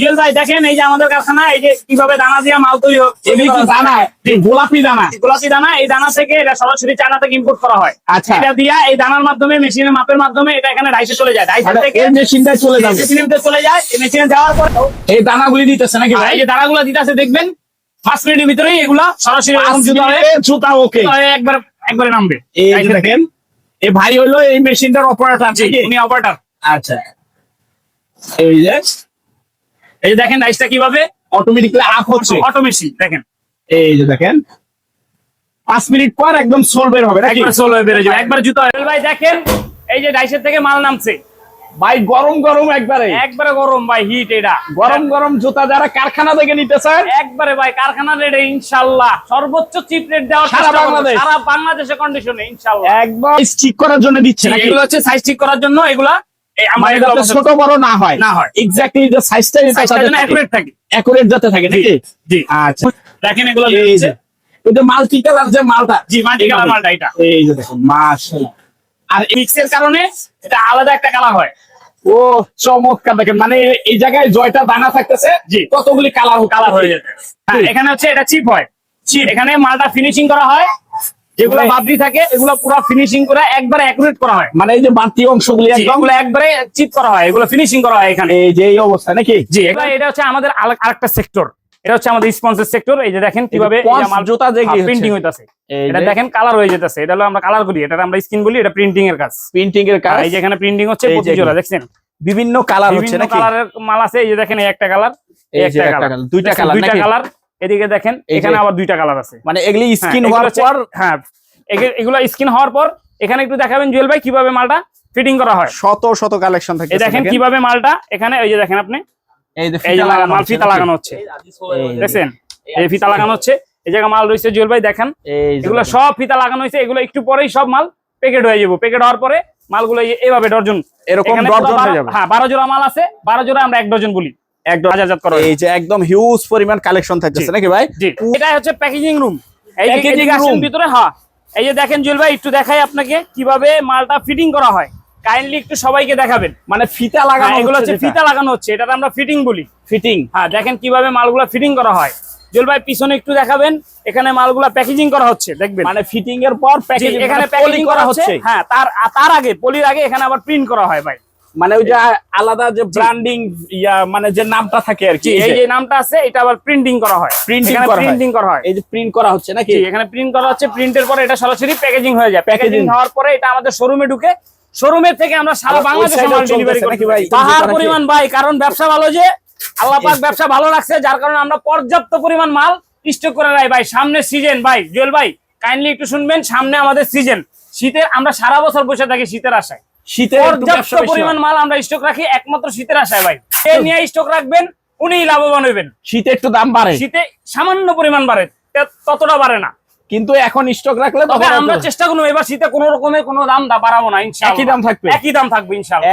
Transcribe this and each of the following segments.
জুয়েল ভাই দেখেন এই যে আমাদের কারখানা এই যে কীভাবে দানা দিয়ে মাল তৈরি হয় এগুলি কি দানা? গোলাপি দানা। গোলাপি দানা? এই দানা থেকে এটা সরাসরি চায়না থেকে ইম্পোর্ট করা হয়। আচ্ছা। এটা দিয়া এই দানার মাধ্যমে মেশিনের মাপের মাধ্যমে এটা এখানে ডাইসে চলে যায়। ডাইসে থেকে এই মেশিনটাই চলে যাবে। মেশিনে চলে যায়। এই মেশিনে যাওয়ার পর এই দানাগুলি দিতেছে নাকি আর ভাই? এই যে দানাগুলো দিতে আছে দেখবেন পাঁচ মিনিটের ভিতরেই এগুলা সরাসরি জুতা হয়ে ওকে একবার একবারে নামবে। এই দেখেন এই ভাই হলো এই মেশিনটার অপারেটর জি, উনি অপারেটর আচ্ছা। এই যে এই যে দেখেন ডাইসটা কীভাবে? অটোমেটিকলি আপ হচ্ছে। অটোমেশন দেখেন। এই যে দেখেন পাঁচ মিনিট পর একদম সোল বের হবে একবার সোল হয়ে বেরো যাবে। একবার জুতা ভাই দেখেন এই যে ডাইসের থেকে মাল নামছে। ভাই গরম গরম একবারে। একবারে গরম ভাই হিট এটা। গরম গরম জুতা যারা কারখানা থেকে নিতে চায় একবারে ভাই কারখানা রেটে ইনশাল্লাহ। সর্বোচ্চ চিপ রেট দেওয়া সারা বাংলাদেশ। সারা বাংলাদেশে কন্ডিশনে ইনশাল্লাহ। একবার ঠিক করার জন্য দিচ্ছে এগুলো হচ্ছে সাইজ ঠিক করার জন্য এগুলা এই আমরা মানে এগুলো যাতে অবশ্য- ছোট বড় না হয়। না হয়। এক্স্যাক্টলি যে সাইজটা সাইজটার জন্য থাকে। অ্যাকুরেট যাতে থাকে নাকি? জি আচ্ছা। দেখেন এগুলো এই হচ্ছে যে ওই যে মাল্টি কালার যে মালটা জি মাল্টি কালার মালটা এটা। এই যে দেখুন মাশাআল্লাহ। আর মিক্সের কারণে এটা আলাদা একটা কালার হয়। ও চমৎকার দেখেন। মানে এই জায়গায় জয়টা দানা থাকতেছে জি। কতগুলি কালার কালার হয়ে যেতে হ্যাঁ এখানে হচ্ছে এটা চিপ হয়। চিপ এখানে মালটা ফিনিশিং করা হয়। যেগুলো মানে- বাবরি থাকে এগুলো পুরো ফিনিশিং করে একবারে অ্যাকুরেট করা হয়। মানে এই যে বাড়তি অংশগুলি একবারে চিপ করা হয় এগুলো ফিনিশিং করা হয় এখানে। এই যে এই অবস্থা নাকি? জি এটা হচ্ছে আমাদের আরেকটা সেক্টর এটা হচ্ছে আমাদের স্পন্সর সেক্টর এই যে দেখেন কীভাবে জুতা যে প্রিন্টিং হইতাছে। এটা দেখেন কালার হয়ে যেতেছে। এটা হলো আমরা কালার করি। এটা আমরা স্ক্রিন বলি এটা প্রিন্টিং এর কাজ। প্রিন্টিং এর কাজ? এই যে এখানে প্রিন্টিং হচ্ছে দেখছেন? বিভিন্ন কালার হচ্ছে নাকি? কালারের মাল আছে। এই যে দেখেন এই একটা কালার এই একটা কালার দুইটা কালার দুইটা কালার এদিকে দেখেন এখানে আবার দুইটা কালার আছে। মানে এগুলি হ্যাঁ, স্কিন হওয়ার পর হ্যাঁ এগে- এগুলো স্কিন হওয়ার পর এখানে একটু দেখাবেন জুয়েল ভাই কীভাবে মালটা ফিটিং করা হয়। শত শত কালেকশন থাকে এই দেখেন কীভাবে মালটা এখানে এই যে দেখেন আপনি। এই যে এই ফিতা লাগানো মাল হচ্ছে ফিতা লাগানো হচ্ছে। এই এই ফিতা লাগানো হচ্ছে। এই জায়গায় মাল রয়েছে জুয়েল ভাই দেখেন। এগুলো সব ফিতা লাগানো হয়েছে এগুলো একটু পরেই সব মাল প্যাকেট হয়ে যাব। প্যাকেট হওয়ার পরে মালগুলো এইভাবে ডর্জন। এরকম হয়ে হ্যাঁ বারো জোড়া মাল আছে বারো জোড়া আমরা এক ডজন বলি। এক হাজার করা এই যে একদম হিউজ পরিমাণ কালেকশন থাকতেছে নাকি ভাই? এটা হচ্ছে প্যাকেজিং রুম এই আসেন room। ভিতরে হ্যাঁ এই যে দেখেন জুয়েল ভাই একটু দেখাই আপনাকে কীভাবে মালটা ফিটিং করা হয়। কাইন্ডলি একটু সবাইকে দেখাবেন। মানে ফিতা হ্যাঁ, লাগানো এগুলো হচ্ছে ফিতা লাগানো হচ্ছে এটা আমরা ফিটিং বলি। ফিটিং হ্যাঁ দেখেন কীভাবে মালগুলা ফিটিং করা হয়। জুয়েল ভাই পিছনে একটু দেখাবেন এখানে মালগুলা প্যাকেজিং করা হচ্ছে দেখবেন। মানে ফিটিং এর পর প্যাকেজিং এখানে প্যাকেজিং করা হচ্ছে হ্যাঁ তার তার আগে পলির আগে এখানে আবার প্রিন্ট করা হয় ভাই। মানে ওই যে আলাদা যে ব্র্যান্ডিং ইয়া মানে যে নামটা থাকে আর কি এই যে নামটা আছে এটা আবার প্রিন্টিং করা হয়। এখানে করা হয়। প্রিন্টিং করা হয়। এই যে প্রিন্ট করা হচ্ছে নাকি? এখানে প্রিন্ট করা হচ্ছে প্রিন্টের পরে এটা সরাসরি প্যাকেজিং হয়ে যায়। প্যাকেজিং হওয়ার পরে এটা আমাদের শোরুমে ঢুকে শোরুমের থেকে আমরা সারা বাংলাদেশে মাল ডেলিভারি করি ভাই? পাহাড় পরিমাণ ভাই কারণ ব্যবসা ভালো যে আল্লাহ পাক ব্যবসা ভালো রাখছে যার কারণে আমরা পর্যাপ্ত পরিমাণ মাল স্টক করে রাখি। ভাই সামনে সিজন ভাই জুয়েল ভাই কাইন্ডলি একটু শুনবেন সামনে আমাদের সিজন শীতের আমরা সারা বছর বসে থাকি শীতের আশায়। শীতের পর্যাপ্ত পরিমাণ মাল আমরা স্টক রাখি একমাত্র শীতের আশায় ভাই। এ নিয়ে স্টক রাখবেন উনিই লাভবান হইবেন। শীতে একটু দাম বাড়ে। শীতে সামান্য পরিমাণ বাড়ে ততটা বাড়ে না। কিন্তু এখন স্টক রাখলে তখন আমরা চেষ্টা করব এবার শীতে কোনো রকমের কোনো দাম দা বাড়াবো না ইনশাআল্লাহ। একই দাম থাকবে? একই দাম থাকবে ইনশাআল্লাহ।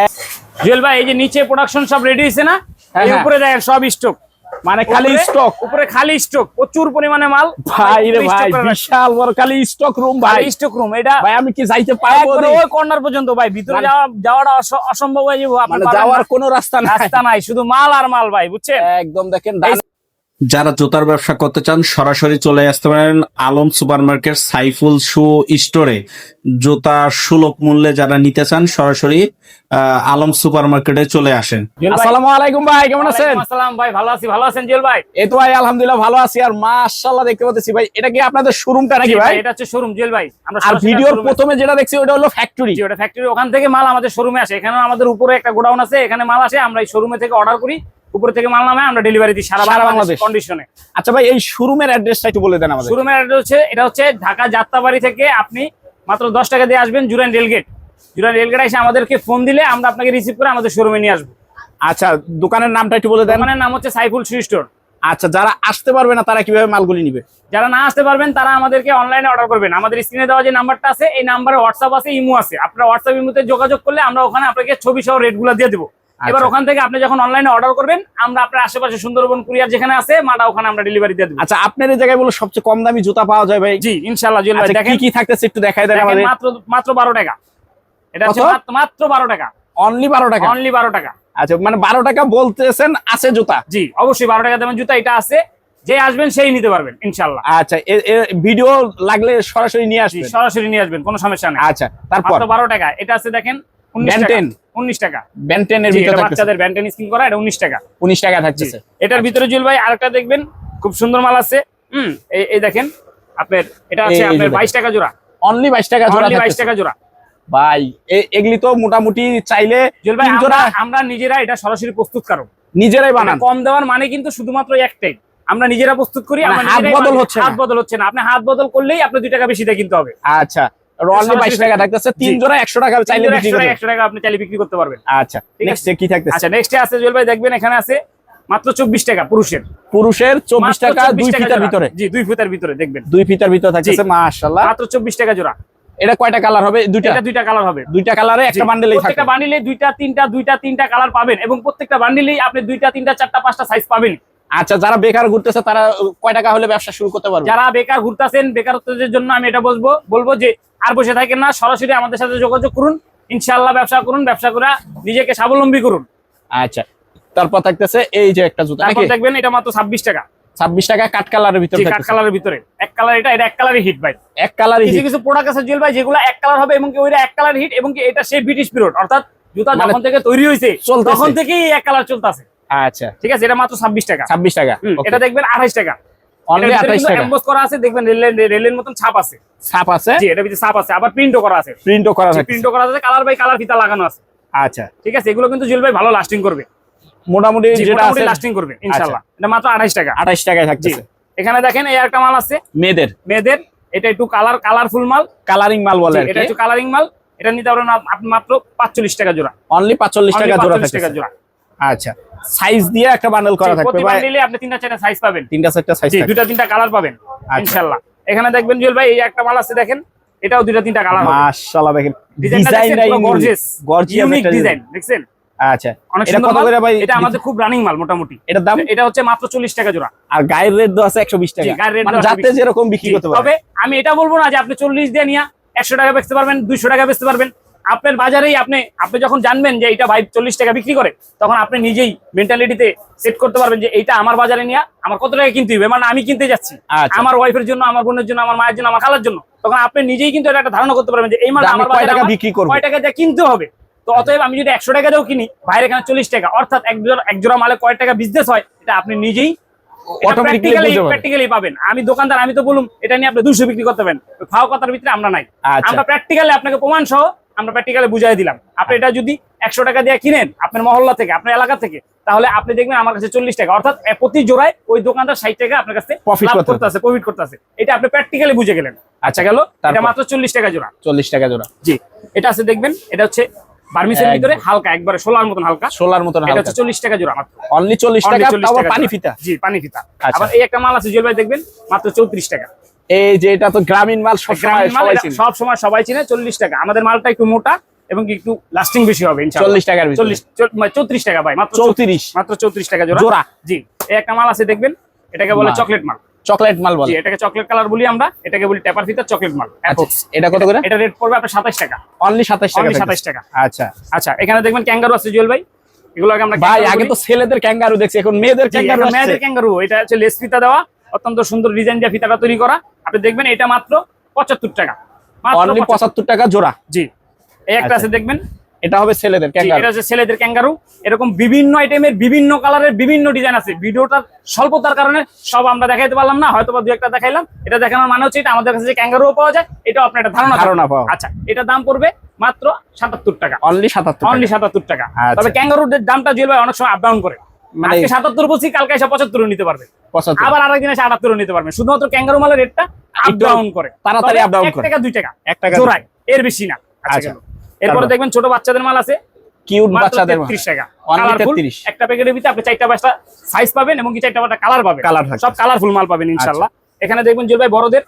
জুয়েল ভাই এই যে নিচে প্রোডাকশন সব রেডি হয়েছে না? হ্যাঁ, এই হ্যাঁ। উপরে দেখেন সব স্টক মানে খালি স্টক উপরে খালি স্টক প্রচুর পরিমাণে মাল। ভাই রে ভাই বিশাল বড় খালি স্টক রুম ভাই। খালি স্টক রুম এটা ভাই আমি কি যাইতে পারব ওই কর্নার পর্যন্ত ভাই ভিতরে মানে- যাওয়া যাওয়াটা অসম্ভব হয়ে যাবে মানে যাওয়ার। কোনো রাস্তা নাই। রাস্তা নাই শুধু মাল আর মাল ভাই বুঝছেন? একদম দেখেন যারা জুতার ব্যবসা করতে চান সরাসরি চলে আসতে পারেন আলম সুপারমার্কেট সাইফুল শু স্টোরে। জুতা সুলভ মূল্যে যারা নিতে চান সরাসরি আলম সুপারমার্কেটে চলে আসেন। আসসালামু আলাইকুম ভাই কেমন আছেন? আসসালাম ভাই ভালো আছি ভালো আছেন জুয়েল ভাই? এই তো ভাই আলহামদুলিল্লাহ ভালো আছি আর মাশাআল্লাহ দেখতে পাচ্ছি ভাই এটা কি আপনাদের শোরুমটা নাকি ভাই এটা হচ্ছে শোরুম জুয়েল ভাই। আমরা আর ভিডিওর প্রথমে যেটা দেখছি ওটা হলো ফ্যাক্টরি ওটা ফ্যাক্টরি ওখান থেকে মাল আমাদের শোরুমে আসে। এখানে আমাদের উপরে একটা গোডাউন আছে এখানে মাল আসে আমরা এই শোরুমে থেকে অর্ডার করি। উপরে থেকে মাল নামে আমরা ডেলিভারি দিই সারা সারা বাংলাদেশ বাংলাদেশ। কন্ডিশনে আচ্ছা ভাই এই শোরুমের অ্যাড্রেসটা একটু বলে দেন আমাদের। শোরুমের অ্যাড্রেস হচ্ছে এটা হচ্ছে ঢাকা যাত্রাবাড়ি থেকে আপনি মাত্র দশ টাকা দিয়ে আসবেন জুরান রেলগেট। জুরান রেলগেট এসে আমাদেরকে ফোন দিলে আমরা আপনাকে রিসিভ করে আমাদের শোরুমে নিয়ে আসব। আচ্ছা দোকানের নামটা একটু বলে দেন। দোকানের নাম হচ্ছে সাইফুল শু স্টোর আচ্ছা যারা আসতে পারবে না তারা কীভাবে মালগুলি নিবে? যারা না আসতে পারবেন তারা আমাদেরকে অনলাইনে অর্ডার করবেন। আমাদের স্ক্রিনে দেওয়া যে নাম্বারটা আছে এই নাম্বারে হোয়াটসঅ্যাপ আছে ইমো আছে। আপনারা হোয়াটসঅ্যাপ ইমোতে যোগাযোগ করলে আমরা ওখানে আপনাকে ছবি সহ রেটগুলো দিয়ে দেবো। এবার আচ্ছা। ওখান থেকে আপনি যখন অনলাইনে অর্ডার করবেন আমরা আপনার আশেপাশে সুন্দরবন কুরিয়ার যেখানে আছে মাটা ওখানে আমরা ডেলিভারি দিয়ে দেবো। আচ্ছা আপনার এই জায়গায় বলে সবচেয়ে কম দামি জুতা পাওয়া যায় ভাই? জি ইনশাল্লাহ জুয়েল ভাই আচ্ছা, দেখেন। কি কি থাকতেছে একটু দেখাই দেন আমাদের। মাত্র মাত্র বারো টাকা। এটা হচ্ছে মাত্র- মাত্র বারো টাকা। অনলি বারো টাকা? অনলি বারো টাকা। আচ্ছা মানে বারো টাকা বলতেছেন আছে জুতা? জি অবশ্যই বারো টাকা দামের জুতা এটা আছে। যে আসবেন সেই নিতে পারবেন ইনশাল্লাহ আচ্ছা ভিডিও লাগলে সরাসরি নিয়ে আসবেন। সরাসরি নিয়ে আসবেন কোনো সমস্যা নেই। আচ্ছা তারপর? মাত্র বারো টাকা। এটা আছে দেখেন টাকা উনিশ টাকা। ব্যান্টেনের ভিতরে বাচ্চাদের ব্যান্টেন স্কিন করা এটা উনিশ টাকা। উনিশ টাকা জি। এটার ভিতরে জুয়েল ভাই আরেকটা দেখবেন খুব সুন্দর মাল আছে। হুম এই- দেখেন আপনার এটা আছে আপনার দেখেন। বাইশ টাকা জোড়া। অনলি বাইশ টাকা জোড়া অনলি বাইশ। টাকা জোড়া। ভাই এগুলি তো মোটামুটি চাইলে আমরা নিজেরা এটা সরাসরি প্রস্তুত কারণ। নিজেরাই বানান। কম দেওয়ার মানে কিন্তু শুধুমাত্র একটাই। আমরা নিজেরা প্রস্তুত করি মানে হাত বদল হচ্ছে না। হাত বদল হচ্ছে না। আপনি হাত বদল করলেই আপনি দুই টাকা বেশি দিয়ে কিনতে হবে। আচ্ছা। অনলি সরাসরি বাইশ টাকা থাকতেছে। তিন জোড়া একশো টাকা চাইলে বিক্রি করবে একশো টাকা আপনি চাইলে বিক্রি করতে পারবেন। আচ্ছা নেক্সট কি থাকতেছে? আচ্ছা নেক্সটে আছে জুয়েল ভাই দেখবেন এখানে আছে মাত্র চব্বিশ টাকা পুরুষের। পুরুষের চব্বিশ মাত্র টাকা 24 দুই টাকা ফিটার জোড়া। ভিতরে। জি দুই ফিতার ভিতরে দেখবেন। দুই ফিটার ভিতরে থাকতেছে মাশাআল্লাহ। মাত্র চব্বিশ টাকা জোড়া। এটা কয়টা কালার হবে? দুইটা? এটা দুইটা কালার হবে। দুইটা কালারে একটা বান্ডেলেই থাকে প্রত্যেকটা বান্ডিলে দুইটা তিনটা দুইটা তিনটা কালার পাবেন এবং প্রত্যেকটা বান্ডিলেই আপনি দুইটা তিনটা চারটা পাঁচটা সাইজ পাবেন। আচ্ছা যারা বেকার ঘুরতেছে তারা কয় টাকা হলে ব্যবসা শুরু করতে পারবে? যারা বেকার ঘুরতেছেন বেকারত্বের জন্য আমি এটা বলব বলব যে আর বসে থাকেন না সরাসরি আমাদের সাথে যোগাযোগ করুন ইনশাআল্লাহ ব্যবসা করুন ব্যবসা করে নিজেকে স্বাবলম্বী করুন। আচ্ছা তারপর থাকতেছে এই যে একটা জুতা দেখবেন এটা মাত্র ছাব্বিশ টাকা। ছাব্বিশ টাকা কাট কালারের ভিতরে কাঠ কালারের ভিতরে। এক কালার এটা এটা এক কালারই হিট ভাই। এক কালারই কিছু কিছু প্রোডাক্ট আছে জুয়েল ভাই যেগুলো এক কালার হবে এবং কি ওইটা এক কালার হিট এবং কি এটা সেই ব্রিটিশ পিরিয়ড অর্থাৎ জুতা মানে যখন থেকে তৈরি হয়েছে তখন থেকেই এক কালার চলতেছে। আচ্ছা। ঠিক আছে এটা মাত্র ছাব্বিশ টাকা। ছাব্বিশ টাকা। এটা দেখবেন আঠাইশ টাকা। করা আছে দেখবেন রেলের রেলের মতন ছাপ আছে। ছাপ আছে? জি এটা ভিতরে ছাপ আছে আবার প্রিন্টও করা আছে। প্রিন্টও করা থাকে প্রিন্টও করা আছে কালার বাই কালার ফিতা লাগানো আছে। আচ্ছা। ঠিক আছে এগুলো কিন্তু জুয়েল ভাই ভালো লাস্টিং করবে। মোটামুটি যেটা আছে লাস্টিং করবে ইনশাআল্লাহ। এটা মাত্র আঠাইশ টাকা। আঠাইশ টাকায় জি থাকতেছে। এখানে দেখেন এই একটা মাল আছে। মেয়েদের। মেয়েদের এটা একটু কালার কালারফুল মাল। কালারিং মাল বলে এটা একটু কালারিং মাল। এটা নিতে পারবেন আপ- আপনি মাত্র পাঁচচল্লিশ টাকা জোড়া। অনলি পাঁচচল্লিশ Only টাকা জোড়া 45 টাকা জোড়া। আচ্ছা। সাইজ দিয়ে একটা বান্ডেল করা থাকবে প্রতি ভাই। বান্ডিলে আপনি তিনটা চারটা সাইজ পাবেন। তিনটা চারটা সাইজ থাকবে। দুটা তিনটা কালার পাবেন আচ্ছা। ইনশাআল্লাহ এখানে দেখবেন জুয়েল ভাই এই একটা মাল আছে দেখেন এটাও দুটা তিনটা কালার মাশাআল্লাহ দেখেন ডিজাইনটা গর্জিয়াস গর্জিয়াস ইউনিক ডিজাইন দেখছেন? আচ্ছা এটা কত করে ভাই? এটা আমাদের খুব রানিং মাল মোটামুটি। এটার দাম? এটা হচ্ছে মাত্র চল্লিশ টাকা জোড়া। আর গায়ের রেট দেওয়া আছে একশো বিশ টাকা। গায়ের মানে যাতে যেরকম বিক্রি করতে পারবে তবে আমি এটা বলব না যে আপনি চল্লিশ দিয়ে নিয়ে একশো টাকা বেচতে পারবেন দুইশো টাকা বেচতে পারবেন। আপনার বাজারেই আপনি আপনি যখন জানবেন যে এটা ভাই চল্লিশ টাকা বিক্রি করে তখন আপনি নিজেই মেন্টালিটিতে সেট করতে পারবেন যে এইটা আমার বাজারে নিয়ে আমার কত টাকা কিনতে হবে মানে আমি কিনতে যাচ্ছি। আচ্ছা। আমার ওয়াইফের জন্য আমার বোনের জন্য আমার মায়ের জন্য আমার খালার জন্য। তখন আপনি নিজেই কিন্তু এটা একটা ধারণা করতে পারবেন যে এই মাল আমার বাজারে বিক্রি করব? কয় টাকা দিয়ে কিনতে হবে। তো অতএব আমি যদি একশো টাকা দিয়েও কিনি বাইরে এখানে চল্লিশ টাকা অর্থাৎ এক জোড়া এক জোড়া মালে কয় টাকা বিজনেস হয় এটা আপনি নিজেই প্র্যাকটিক্যালি পাবেন। আমি দোকানদার আমি তো বলুম এটা নিয়ে আপনি দুশো বিক্রি করতে পারেন। ফাও কথার ভিতরে আমরা নাই। আচ্ছা। আমরা প্র্যাকটিক্যালি আপনাকে প্রমাণ সহ আমরা প্র্যাকটিক্যালি বুঝাই দিলাম। আপনি এটা যদি একশো টাকা দিয়ে কিনেন আপনার মহল্লা থেকে আপনার এলাকা থেকে তাহলে আপনি দেখবেন আমার কাছে চল্লিশ টাকা। অর্থাৎ প্রতি জোড়ায় ওই দোকানদার ষাট টাকা আপনার কাছে Profit লাভ করতে করতে আছে প্রফিট করতে আছে এটা আপনি প্র্যাকটিক্যালি বুঝে গেলেন। আচ্ছা গেল। এটা মাত্র চল্লিশ টাকা জোড়া। চল্লিশ টাকা জোড়া। জি। এটা আছে দেখবেন এটা হচ্ছে বার্মিসের ভিতরে হালকা একবারে সোলার মতন হালকা। সোলার মতন এটা হচ্ছে চল্লিশ টাকা জোড়া মাত্র। অনলি চল্লিশ Only টাকা 40 তাও টাকা পানি। ফিতা। জি পানি ফিতা। আচ্ছা। আবার এই একটা মাল আছে জুয়েল ভাই দেখবেন মাত্র চৌত্রিশ টাকা। এই যে এটা তো গ্রামীণ মাল সব গ্রামীণ মাল সবাই চিনে। সব সময় সবাই চিনে চল্লিশ টাকা। আমাদের মালটা একটু মোটা এবং একটু লাস্টিং বেশি হবে চল্লিশ টাকার ভিতরে। চল্লিশ চৌত্রিশ টাকা ভাই মাত্র চৌত্রিশ। মাত্র চৌত্রিশ টাকা জোড়া। জোড়া। জি এই একটা মাল আছে দেখবেন এটাকে বলে চকলেট মাল। চকলেট মাল বলে। এটাকে চকলেট কালার বলি আমরা এটাকে বলি টেপার ফিতার চকলেট মাল। আচ্ছা, এটা কত করে? এটা রেট পড়বে আপনার সাতাশ টাকা। অনলি সাতাশ টাকা Only 27 টাকা। আচ্ছা। আচ্ছা এখানে দেখবেন ক্যাঙ্গারু আছে জুয়েল ভাই। এগুলোকে আমরা ভাই আগে তো ছেলেদের ক্যাঙ্গারু দেখছি এখন মেয়েদের ক্যাঙ্গারু মেয়েদের ক্যাঙ্গারু এটা হচ্ছে লেস ফিতা দেওয়া। অত্যন্ত সুন্দর ডিজাইন দিয়ে ফিতাটা তৈরি করা। আপনি দেখবেন এটা মাত্র পঁচাত্তর টাকা। অনলি পঁচাত্তর টাকা জোড়া। জি। এই একটা আচ্ছা। আছে দেখবেন। এটা হবে ছেলেদের এটা হচ্ছে ছেলেদের ক্যাঙ্গারু এরকম বিভিন্ন আইটেমের বিভিন্ন কালারের বিভিন্ন ডিজাইন আছে। ভিডিওটার স্বল্পতার কারণে সব আমরা দেখাইতে পারলাম না হয়তো বা দু একটা দেখাইলাম। এটা দেখানোর মানে হচ্ছে এটা আমাদের কাছে যে ক্যাঙ্গারুও পাওয়া যায় এটা আপনার একটা ধারণা ধারণা পাওয়া। আচ্ছা এটা দাম পড়বে মাত্র সাতাত্তর টাকা। অনলি সাতাত্তর অনলি সাতাত্তর টাকা। আচ্ছা। তবে ক্যাঙ্গারুর দামটা জুয়েল ভাই অনেক সময় আপ ডাউন করে। মানে- আজকে সাতাত্তর বলছি কালকে এসে পঁচাত্তর নিতে পারবে। আবার আরেকদিন এসে আটাত্তর নিতে পারবেন শুধুমাত্র ক্যাঙ্গারু মালের রেটটা আপ ডাউন করে। তাড়াতাড়ি down এক করে। টাকা দুই টাকা। এক টাকা জোড়ায়। এর বেশি না। আচ্ছা আচ্ছা। এরপরে দেখবেন ছোট বাচ্চাদের মাল আছে। কিউট বাচ্চাদের 33 টাকা। Only Colourful, 33 একটা প্যাকেটের ভিতরে আপনি চারটা পাঁচটা সাইজ পাবেন এবং কি চারটা পাঁচটা কালার পাবেন। সব কালারফুল মাল পাবেন ইনশাআল্লাহ। এখানে দেখবেন জুয়েল ভাই বড়দের।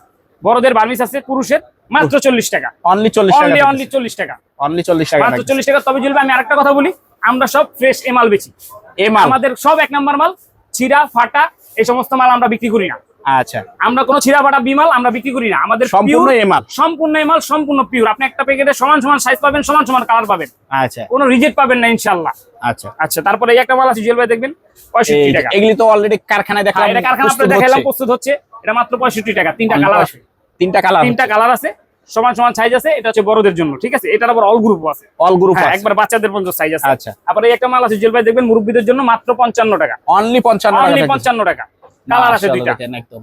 বড়দের বার্মিস আছে পুরুষের। মাত্র চল্লিশ টাকা। অনলি চল্লিশ টাকা অনলি অনলি চল্লিশ টাকা। অনলি চল্লিশ টাকা মাত্র থাকতেছে। চল্লিশ টাকা। তবে জুয়েল ভাই আমি আরেকটা কথা বলি। আমরা সব ফ্রেশ এ মাল বেচি। এ মাল? আমাদের সব এক নাম্বার মাল চিরা ফাটা এই সমস্ত মাল আমরা বিক্রি করি না। আচ্ছা। আমরা কোনো ছিঁড়া ফাটা বিমাল আমরা বিক্রি করি না। আমাদের সম্পূর্ণ এমাল সম্পূর্ণ এমাল সম্পূর্ণ পিওর আপনি একটা প্যাকেটে সমান সমান সাইজ পাবেন সমান সমান কালার পাবেন। আচ্ছা। কোনো রিজেক্ট পাবেন না ইনশাল্লাহ আচ্ছা। আচ্ছা তারপরে এই একটা মাল আছে জুয়েল ভাই দেখবেন পঁয়ষট্টি এই- টাকা। এগুলি তো অলরেডি কারখানায় হ্যাঁ, দেখলাম এটা কারখানা দেখাইলাম হচ্ছে। প্রস্তুত হচ্ছে। এটা মাত্র পঁয়ষট্টি টাকা তিনটা কালার আছে। তিনটা কালার তিনটা কালার আছে। সমান সমান সাইজ আছে এটা হচ্ছে বড়দের জন্য ঠিক আছে? এটার আবার অল গ্রুপ আছে। অল গ্রুপ হ্যাঁ একবার বাচ্চাদের পর্যন্ত সাইজ আছে। আচ্ছা। তারপরে এই একটা মাল আছে জুয়েল ভাই দেখবেন মুরব্বীদের জন্য মাত্র পঞ্চান্ন টাকা। অনলি পঞ্চান্ন টাকা অনলি থাকবে। পঞ্চান্ন টাকা। কালার আছে দুইটা।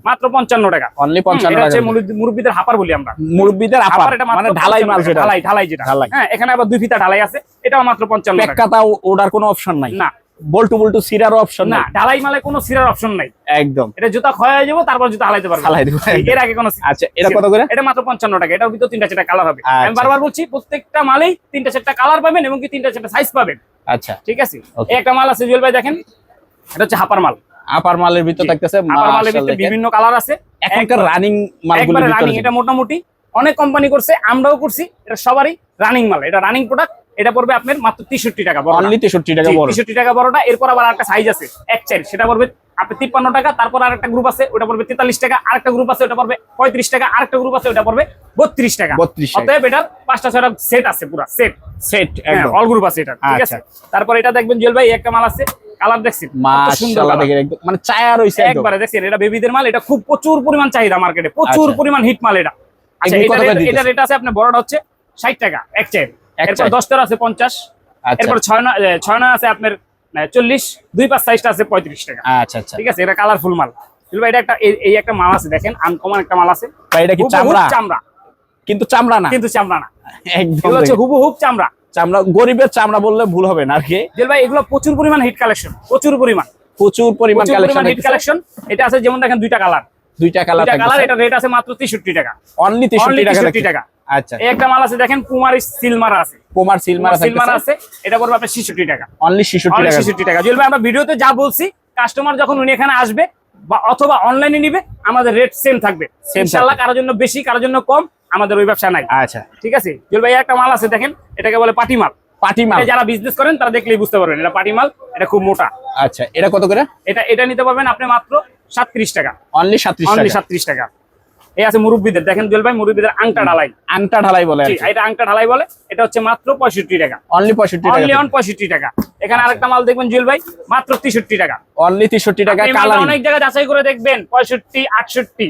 মাত্র পঞ্চান্ন টাকা। অনলি হুম, পঞ্চান্ন এটা হচ্ছে মুরব্বীদের হাপার বলি আমরা। মুরব্বীদের হাপার এটা মানে ঢালাই মাল টাকা। সেটা ঢালাই ঢালাই যেটা। হ্যাঁ এখানে আবার দুই ফিতা ঢালাই আছে এটাও মাত্র পঞ্চান্ন টাকা। পেক্কাতা ওটার কোনো অপশন নাই। না। বল্টু বল্টু সিরারও অপশন না ঢালাই মালে কোনো সিরার অপশন নাই। একদম। এটা জুতা ক্ষয় হয়ে যাব তারপর জুতা হালাইতে পারবে। হালাই দিব। এর আগে কোনো আচ্ছা এটা কত করে? এটা মাত্র পঞ্চান্ন টাকা এটার ভিতর তিনটা চারটা কালার হবে। আমি আচ্ছা। বারবার বলছি প্রত্যেকটা মালেই তিনটা চারটা কালার পাবেন এবং কি তিনটা চারটা সাইজ পাবেন। আচ্ছা। ঠিক আছে? একটা মাল আছে জুয়েল ভাই দেখেন। এটা হচ্ছে হাপার মাল। আপার মালের ভিতর থাকতেছে হাপার মালের ভিতরে বিভিন্ন কালার আছে। এখনকার রানিং মালগুলো একবারে রানিং এটা মোটামুটি। অনেক কোম্পানি করছে আমরাও করছি এটা সবারই রানিং মাল এটা রানিং প্রোডাক্ট এটা পড়বে আপনার মাত্র তেষট্টি টাকা বড় অনলি তেষট্টি টাকা বড়। তেষট্টি টাকা বড়টা এরপর আবার একটা সাইজ আছে এক চার। সেটা পড়বে আপনি তিপ্পান্ন টাকা তারপর আরেকটা গ্রুপ আছে ওটা পড়বে তেতাল্লিশ টাকা। আরেকটা গ্রুপ আছে ওটা পড়বে পঁয়ত্রিশ টাকা। আরেকটা গ্রুপ আছে ওটা পড়বে বত্রিশ টাকা। 32 টাকা। অতএব এটার পাঁচটা ছয়টা সেট আছে পুরো সেট সেট অল গ্রুপ আছে এটা ঠিক আছে? আচ্ছা। তারপর এটা দেখবেন জুয়েল ভাই একটা মাল আছে কালার দেখছেন? মানে চায়া একবারে দেখছেন এটা বেবিদের মাল এটা খুব প্রচুর পরিমাণ চাহিদা মার্কেটে প্রচুর আচ্ছা। পরিমাণ হিট মাল এটা। আচ্ছা এটা আছে আপনার বড়টা হচ্ছে ষাট টাকা এক চাই এক এরপর। দশটার আছে পঞ্চাশ। আচ্ছা। এরপর ছয় না ছয় না আছে আপনার চল্লিশ। দুই পাঁচ সাইজটা আছে পঁয়ত্রিশ টাকা। আচ্ছা আচ্ছা। ঠিক আছে এটা কালারফুল মাল। ভাই, এটা একটা এই- এই একটা মাল আছে দেখেন আনকমন একটা মাল আছে। ভাই এটা কি চামড়া? চামড়া। কিন্তু চামড়া না। কিন্তু চামড়া না। একদম হচ্ছে হুবহুব চামড়া। চামড়া গরিবের চামড়া বললে ভুল হবে না আর কি। ভাই এগুলো প্রচুর পরিমাণ হিট কালেকশন প্রচুর পরিমাণ। প্রচুর পরিমাণ কালেকশন হিট কালেকশন এটা আছে যেমন দেখেন দুইটা কালার দুইটা কালার কালার এটা রেট আছে মাত্র তেষট্টি টাকা। অনলি অনলি 63 টাকা আচ্ছা। একটা মাল আছে দেখেন পুমার সিলমারা আছে। পোমার সিলমার সিলমারা থাকতেছে। আছে এটা পড়বে আপনার টাকা। অনলি 66 টাকা। টাকা। জুয়েল ভাই আমরা ভিডিওতে যা বলছি কাস্টমার যখন উনি এখানে আসবে বা অথবা অনলাইনে নিবে আমাদের রেট সেম থাকবে। ইনশাআল্লাহ কারোর জন্য বেশি কারোর জন্য কম আমাদের ওই ব্যবসা নাই। আচ্ছা। ঠিক আছে? জুয়েল ভাই একটা মাল আছে দেখেন এটাকে বলে পাটি মাল। পাটি মাল। এটা যারা বিজনেস করেন তারা দেখলেই বুঝতে পারবেন এটা পাটি মাল এটা খুব মোটা। আচ্ছা এটা কত করে? এটা এটা নিতে পারবেন আপনি মাত্র সাতত্রিশ টাকা। অনলি 37 অনলি সাতত্রিশ টাকা। এই আছে মুরব্বীদের। দেখেন জুয়েল ভাই মুরব্বীদের আংটা ঢালাই। আংটা ঢালাই বলে এটা আংটা ঢালাই বলে। এটা হচ্ছে মাত্র পঁয়ষট্টি টাকা। অনলি 65 টাকা অনলি অন পঁয়ষট্টি টাকা। এখানে আরেকটা মাল দেখবেন জুয়েল ভাই মাত্র তেষট্টি টাকা। অনলি 63 টাকা অনেক জায়গায় যাচাই করে দেখবেন পঁয়ষট্টি আটষট্টি।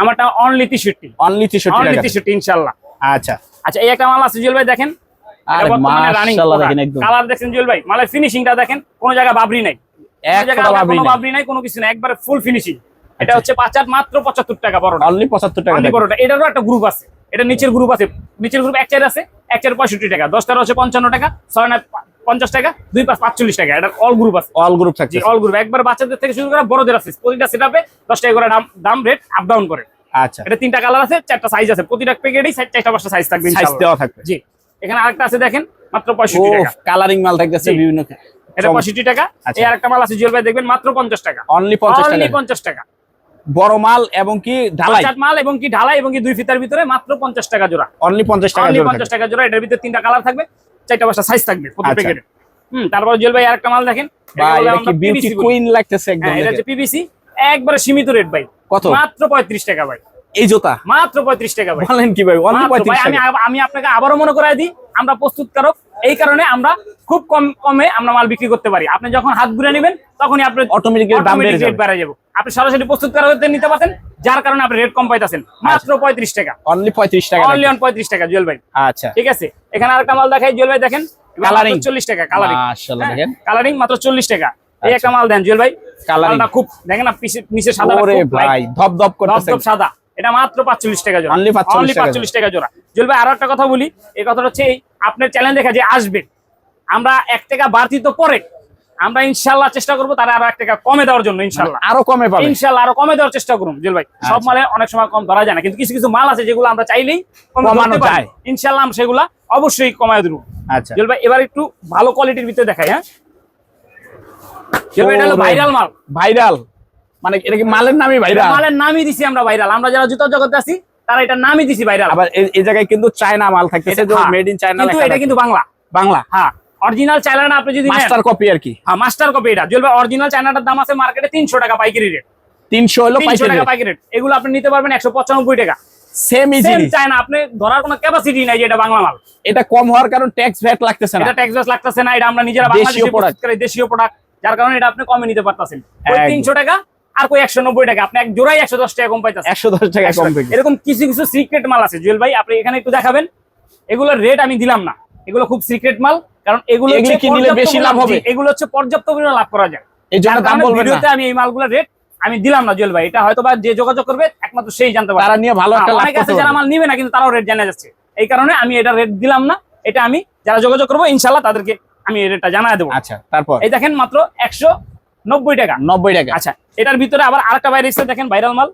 আমারটা অনলি তেষট্টি। অনলি 63 অনলি তেষট্টি ইনশাল্লাহ আচ্ছা। আচ্ছা এই একটা মাল আছে জুয়েল ভাই দেখেন। আরে মাশাআল্লাহ দেখেন একদম। কালার দেখছেন জুয়েল ভাই? মালের ফিনিশিংটা দেখেন কোনো জায়গায় বাবরি নাই। নাই। কোনো কিছু না একবারে ফুল ফিনিশিং এটা হচ্ছে পাঁচ মাত্র পঁচাত্তর টাকা বড়টা। অনলি 75 টাকা। বড়টা। এটারও একটা গ্রুপ আছে। এটা নিচের গ্রুপ আছে। নিচের গ্রুপ এক চার আছে এক চার পঁয়ষট্টি টাকা। দশটার হচ্ছে পঞ্চান্ন টাকা ছয় পঞ্চাশ টাকা দুই পাঁচ পাঁচচল্লিশ টাকা। এটা অল গ্রুপ আছে। অল গ্রুপ থাকছে অল গ্রুপ একবার বাচ্চাদের থেকে শুরু করে বড়দের আছে। প্রতিটা সেটআপে দশ টাকা করে দাম দাম রেট আপ ডাউন করে। আচ্ছা। এটা তিনটা কালার আছে চারটা সাইজ আছে। প্রতিটা প্যাকেটেই চারটা পাঁচটা সাইজ থাকবে সাইজ দেওয়া থাকবে। জি। এখানে আরেকটা আছে দেখেন মাত্র পঁয়ষট্টি টাকা। কালারিং মাল থাকতেছে বিভিন্ন এটা পঁয়ষট্টি টাকা। আচ্ছা। এই আরেকটা মাল আছে জুয়েল ভাই দেখবেন মাত্র পঞ্চাশ টাকা। অনলি 50 অনলি টাকা পঞ্চাশ টাকা। বড় মাল এবং কি ঢালাই? মাল এবং কি ঢালাই এবং কি দুই ফিতার ভিতরে মাত্র পঞ্চাশ টাকা জোড়া। অনলি 50 টাকা অনলি জোড়া। পঞ্চাশ টাকা জোড়া। এটার ভিতরে তিনটা কালার থাকবে চারটা পাঁচটা সাইজ থাকবে প্রতি আচ্ছা। প্যাকেটে হুম তারপর জুয়েল ভাই আরেকটা মাল দেখেন। ভাই এটা কি বিউটি কুইন লাগতেছে একদম হ্যাঁ এটা হচ্ছে পিবিসি একবারে সীমিত রেট ভাই। কত? মাত্র পঁয়ত্রিশ টাকা ভাই। এই জোতা? মাত্র পঁয়ত্রিশ টাকা বলেন কি ভাই অনলি মাত্র ভাই, 35 আমি আমি আপনাকে আবারও মনে করাই দিই আমরা প্রস্তুতকারক এই কারণে আমরা খুব কম কমে আমরা মাল বিক্রি করতে পারি। আপনি যখন হাত ঘুরে নেবেন তখনই আপনি অটোমেটিক্যালি দাম রেট বেড়ে যাবে। আপনি সরাসরি প্রস্তুতকারক হতে নিতে পারতেন যার কারণে আপনি রেট কম পাইতেছেন। মাত্র পঁয়ত্রিশ টাকা। অনলি 35 টাকা অনলি অন পঁয়ত্রিশ টাকা জুয়েল ভাই। আচ্ছা। ঠিক আছে? এখানে আরেকটা মাল দেখাই জুয়েল ভাই দেখেন। কালারিং চল্লিশ টাকা কালারিং কালারিং মাত্র চল্লিশ টাকা। এই একটা মাল দেন জুয়েল ভাই। কালারটা খুব দেখেন না নিচে সাদা ভাই ধপ ধপ করতেছে ধপধপ সাদা। এটা মাত্র পাঁচচল্লিশ টাকা জোড়া। 45 Only টাকা জোড়া। জুয়েল ভাই আরও একটা কথা বলি এই কথাটা হচ্ছে আপনার চ্যালেঞ্জ দেখা যে আসবে আমরা এক টাকা বাড়তি তো পরে আমরা ইনশাল্লাহ চেষ্টা করব তারা আরও এক টাকা কমে দেওয়ার জন্য ইনশাল্লাহ। আরও কমে পাবে। ইনশাল্লাহ আরও কমে দেওয়ার চেষ্টা করুন জুয়েল ভাই। সব আচ্ছা। মালে অনেক সময় কম ধরা যায় না কিন্তু কিছু কিছু মাল আছে যেগুলো আমরা চাইলেই কমানো যায়। ইনশাল্লাহ আমরা সেগুলা অবশ্যই কমায় দেবো। আচ্ছা। জুয়েল ভাই এবার একটু ভালো কোয়ালিটির ভিতরে দেখাই হ্যাঁ। জুয়েল ভাই, এটা হলো ভাইরাল মাল। ভাইরাল মানে এটা কি মালের নামই ভাইরাল? মালের নামই দিছি আমরা ভাইরাল। আমরা যারা জুতা জগতে আছি তারা এটা নামই দিছি ভাইরাল। আবার এই- জায়গায় কিন্তু চায়না মাল থাকতেছে যে মেড ইন চায়না কিন্তু এটা কিন্তু বাংলা। বাংলা? হ্যাঁ অরিজিনাল চায়না আপনি যদি মাস্টার কপি আর কি? হ্যাঁ মাস্টার কপি এটা। জুয়েল ভাই অরিজিনাল চায়নাটার দাম আছে মার্কেটে তিনশো টাকা পাইকারি রেট তিনশো হলো তিনশো পাইকারি টাকা পাইকারি রেট এগুলো আপনি নিতে পারবেন একশো পঁচানব্বই টাকা। সেম ইজি সেম চায় না আপনি ধরার কোনো ক্যাপাসিটি নাই যে এটা বাংলা মাল। এটা কম হওয়ার কারণ ট্যাক্স ভ্যাট লাগতেছে না। এটা ট্যাক্স ব্যাস লাগতেছে না এটা আমরা নিজেরা বাংলাদেশে করি, দেশীয় প্রোডাক্ট যার কারণে এটা আপনি কমে নিতে পারতেছেন। ওই একদম। তিনশো টাকা আর কই একশো নব্বই টাকা। আপনি এক জোড়াই একশো দশ টাকা কম পাইতেছেন। একশো দশ টাকা কম থেকে এরকম কিছু কিছু সিক্রেট মাল আছে। জুয়েল ভাই আপনি এখানে একটু দেখাবেন। এগুলোর রেট আমি দিলাম না। এগুলো খুব সিক্রেট মাল কারণ এগুলো এগুলি কি নিলে বেশি লাভ হবে? এগুলো হচ্ছে পর্যাপ্ত পরিমাণ লাভ করা যায়। এই জন্য দাম বলবেন ভিডিওতে আমি এই মালগুলোর রেট আমি দিলাম না জুয়েল ভাই। এটা হয়তো বা যে যোগাযোগ করবে একমাত্র সেই জানতে পারবে। তারা নিয়ে ভালো একটা হ্যাঁ, লাভ আছে যারা মাল নিবে না কিন্তু তারাও রেট জানা যাচ্ছে। এই কারণে আমি এটা রেট দিলাম না। এটা আমি যারা যোগাযোগ করব ইনশাল্লাহ তাদেরকে আমি রেটটা জানাই দেবো। আচ্ছা তারপর? এই দেখেন মাত্র একশো নব্বই টাকা। নব্বই টাকা। আচ্ছা এটার ভিতরে আবার আরেকটা বাইরে এসে দেখেন ভাইরাল মাল।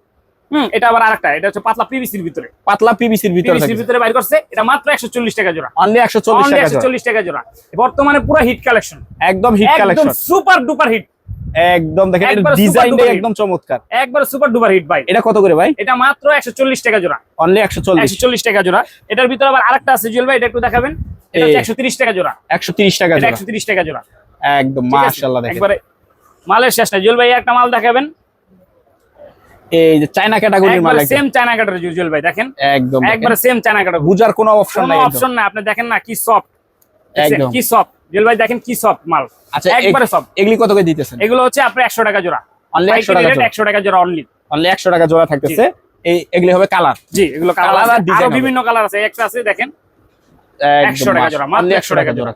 হুম। এটা আবার আরেকটা এটা হচ্ছে পাতলা পিভিসির ভিতরে। পাতলা পিবিসির ভিতরে পিভিসির ভিতরে বাইর করছে এটা মাত্র একশো চল্লিশ টাকা জোড়া। অনলি একশো চল্লিশ অনলি টাকা একশো জোড়া। চল্লিশ টাকা জোড়া। বর্তমানে পুরো হিট কালেকশন একদম হিট একদম কালেকশন সুপার ডুপার হিট একদম দেখেন একবার ডিজাইনটা একদম চমৎকার। একবার সুপার ডুপার হিট ভাই। এটা কত করে ভাই? এটা মাত্র একশো চল্লিশ টাকা জোড়া। অনলি একশো চল্লিশ। একশো চল্লিশ টাকা জোড়া। এটার ভিতরে আবার আরেকটা আছে জুয়েল ভাই এটা একটু দেখাবেন। একশো তিরিশ টাকা জোড়া। একশো তিরিশ টাকা জোড়া। একশো তিরিশ টাকা জোড়া। একদম? মাশাল্লাহ দেখেন। একবারে মালের শেষ নাই। জুয়েল ভাই একটা মাল দেখাবেন? এই যে চায়না ক্যাটাগরির মাল একদম। সেম চায়না কাটার জুয়েল ভাই দেখেন। একদম একবারে সেম চায়না কাটার বুঝার কোনো অপশন নাই অপশন আপনি দেখেন না কি সফট একদম। কি সফট জুয়েল ভাই দেখেন কি সফট মাল। আচ্ছা একবারে সফট এগুলি কত করে দিতেছেন? এগুলো হচ্ছে টাকা জোড়া। অনলি টাকা জোড়া। টাকা জোড়া অনলি টাকা জোড়া থাকতেছে। এই এগুলি হবে কালার জি এগুলো কালার আর বিভিন্ন কালার আছে। একটা আছে দেখেন। 100 টাকা জোড়া, মাত্র 100 একশো টাকা টাকা জোড়া।